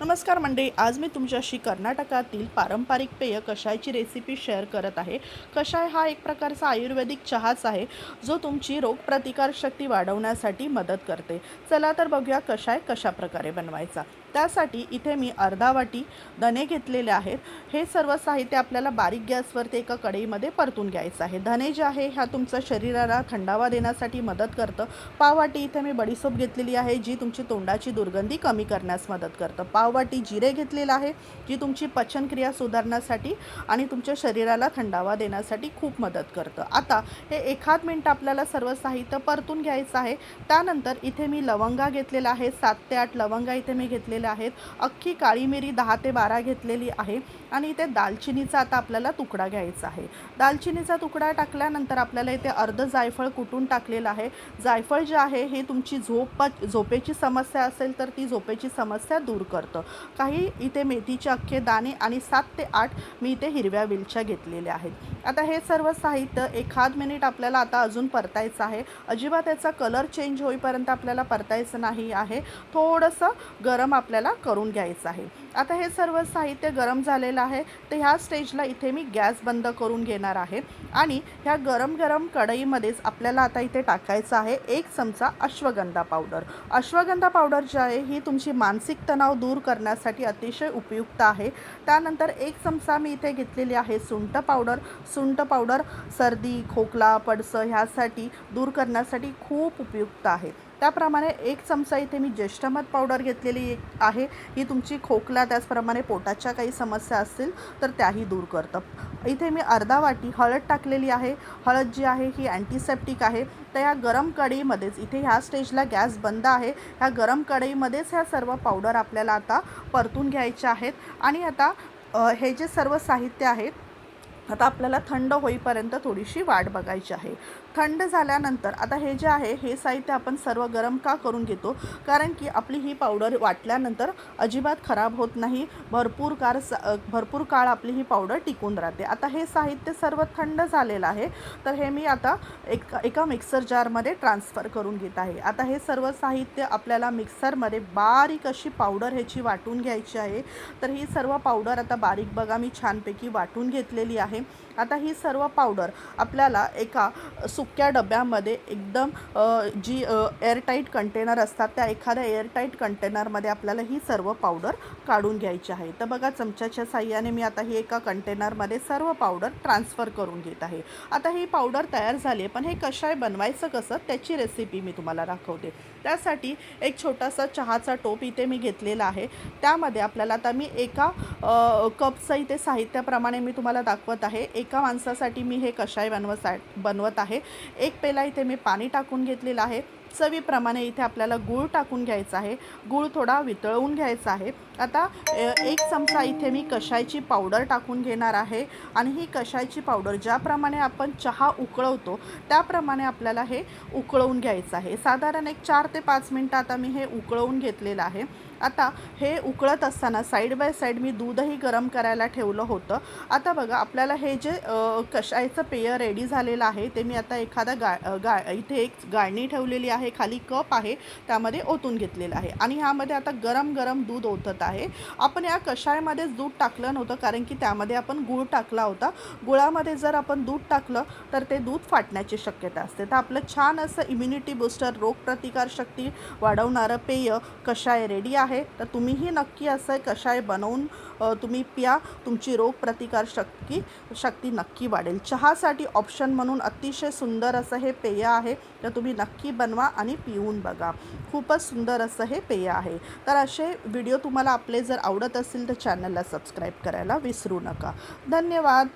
नमस्कार मंडळी आज मी तुमच्याशी कर्नाटकातील पारंपरिक पेय कषायची रेसिपी शेअर करत आहे. कषाय हा एक प्रकारचा आयुर्वेदिक चहाच आहे जो तुमची रोगप्रतिकारशक्ती वाढवण्यासाठी मदत करते. चला तर बघूया कषाय कशा प्रकारे बनवायचा. त्यासाठी इथे मी अर्धा वाटी धने घेतलेले आहेत. हे सर्व साहित्य आपल्याला बारीक गॅसवरती एका कढईमध्ये परतून घ्यायचं आहे. धने जे आहे ह्या तुमच्या शरीराला थंडावा देण्यासाठी मदत करतं. पाववाटी इथे मी बडीसोप घेतलेली आहे जी तुमची तोंडाची दुर्गंधी कमी करण्यास मदत करतं. पाववाटी जिरे घेतलेलं आहे जी तुमची पचनक्रिया सुधारण्यासाठी आणि तुमच्या शरीराला थंडावा देण्यासाठी खूप मदत करतं. आता हे एखाद मिनटं आपल्याला सर्व साहित्य परतून घ्यायचं आहे. त्यानंतर इथे मी लवंगा घेतलेला आहे सात ते आठ लवंगा इथे मी घेतलेल्या आहेत. अख्खी काळी मिरी दहा ते बारा घेतलेली आहे आणि इथे दालचिनीचा आता आपल्याला तुकडा घ्यायचा आहे. दालचिनीचा तुकडा टाकल्यानंतर आपल्याला इथे अर्ध जायफळ कुटून टाकलेलं आहे. जायफळ जे आहे हे तुमची झोप झोपेची समस्या असेल तर ती झोपेची समस्या दूर करतं. काही इथे मेथीचे अख्खे दाणे आणि सात ते आठ मी इथे हिरव्या वेलच्या घेतलेल्या आहेत. आता हे सर्व साहित्य एखाद मिनिट आपल्याला आता अजून परतायचं आहे. अजिबात त्याचा कलर चेंज होईपर्यंत आपल्याला परतायचं नाही आहे. थोडंसं गरम आपल्याला आपल्याला करून घ्यायचं आहे. आता हे सर्व साहित्य गरम झालेलं आहे. तर ह्या स्टेजला इथे मी गॅस बंद करून घेणार आहे. आणि ह्या गरम गरम कढईमध्येच आपल्याला आता इथे टाकायचं आहे एक चमचा अश्वगंधा पावडर अश्वगंधा पावडर जी आहे ही तुमची मानसिक तणाव दूर करण्यासाठी अतिशय उपयुक्त आहे. त्यानंतर एक चमचा मी इथे घेतलेली आहे सुंठ पावडर सुंठ पावडर सर्दी खोकला पडसं ह्यासाठी दूर करण्यासाठी खूप उपयुक्त आहे. त्याप्रमाणे एक चमचा इथे मी ज्येष्ठमध पावडर घेतलेली आहे. ही तुमची खोकला त्याचप्रमाणे पोटाच्या काही समस्या असतील तर त्याही दूर करतं. इथे मी अर्धा वाटी हळद टाकलेली आहे. हळद जी आहे ही अँटीसेप्टिक आहे. तर ह्या गरम कढईमध्येच इथे ह्या स्टेजला गॅस बंद आहे. ह्या गरम कढईमध्येच ह्या सर्व पावडर आपल्याला आता परतून घ्यायच्या आहेत. आणि आता हे जे सर्व साहित्य आहे आता आपल्याला थंड होईपर्यंत थोडीशी वाट बघायची आहे. थंड झाल्यानंतर आता हे जे आहे हे साहित्य आपण सर्व गरम का करून घेतो? कारण की आपली ही पावडर वाटल्यानंतर अजिबात खराब होत नाही. भरपूर कार भरपूर काळ आपली ही पावडर टिकून राहते. आता हे साहित्य सर्व थंड झालेलं आहे. तर हे मी आता एक एका मिक्सर जारमध्ये ट्रान्सफर करून घेत आहे. आता हे सर्व साहित्य आपल्याला मिक्सरमध्ये बारीक अशी पावडर ह्याची वाटून घ्यायची आहे. तर ही सर्व पावडर आता बारीक बघा मी छानपैकी वाटून घेतलेली आहे. आता ही सर्व पावडर आपल्याला एका सु सुक्या डब्यामध्ये एकदम जी एअरटाईट कंटेनर असतात त्या एखाद्या एअरटाईट कंटेनरमध्ये आपल्याला ही सर्व पावडर काढून घ्यायची आहे. तर बघा चमच्याच्या साह्याने मी आता ही एका कंटेनरमध्ये सर्व पावडर ट्रान्सफर करून घेत आहे. आता ही पावडर तयार झाली आहे पण हे कशाय बनवायचं कसं त्याची रेसिपी मी तुम्हाला दाखवते. त्यासाठी एक छोटासा चहाचा टोप इथे मी घेतलेला आहे. त्यामध्ये आपल्याला आता मी एका कपचं इथे साहित्याप्रमाणे मी तुम्हाला दाखवत आहे. एका माणसासाठी मी हे कशाय बनवत बनवत आहे? एक पेला इथे मी पाणी टाकून घेतलेलं आहे. चवीप्रमाणे इथे आपल्याला गूळ टाकून घ्यायचा आहे. गूळ थोडा वितळवून घ्यायचा आहे. आता एक चमचा इथे मी कशायची पावडर टाकून घेणार आहे. आणि ही कशायची पावडर ज्याप्रमाणे आपण चहा उकळवतो त्याप्रमाणे आपल्याला हे उकळवून घ्यायचं आहे. साधारण एक चार ते पाच मिनटं आता मी हे उकळवून घेतलेलं आहे. आता हे उकळत असताना साईड बाय साईड मी दूधही गरम करायला ठेवलं होतं. आता बघा आपल्याला हे जे कशायचं पेय रेडी झालेलं आहे ते मी आता एखादा गा गा इथे एक गाळणी ठेवलेली आहे खाली कप आहे त्यामध्ये ओतून घेतलेलं आहे. आणि ह्यामध्ये आता गरम गरम दूध ओतत आहे. आपण या कषायमध्येच दूध टाकलं नव्हतं कारण की त्यामध्ये आपण गूळ टाकला होता. गुळामध्ये जर आपण दूध टाकलं तर ते दूध फाटण्याची शक्यता असते. तर आपलं छान असं इम्युनिटी बूस्टर रोगप्रतिकारशक्ती वाढवणारं पेय कषाय रेडी आहे. तर तुम्हीही नक्की असं कषाय बनवून तुम्ही प्या तुमची रोगप्रतिकार शक्ती शक्ती नक्की वाढेल. चहासाठी ऑप्शन म्हणून अतिशय सुंदर असं हे पेय आहे. तर तुम्ही नक्की बनवा आणि पिऊन बघा. खूपच सुंदर असं हे पेय आहे. तर असे व्हिडिओ तुम्हाला आपले जर आवडत असतील तर चॅनलला सबस्क्राईब करायला विसरू नका. धन्यवाद.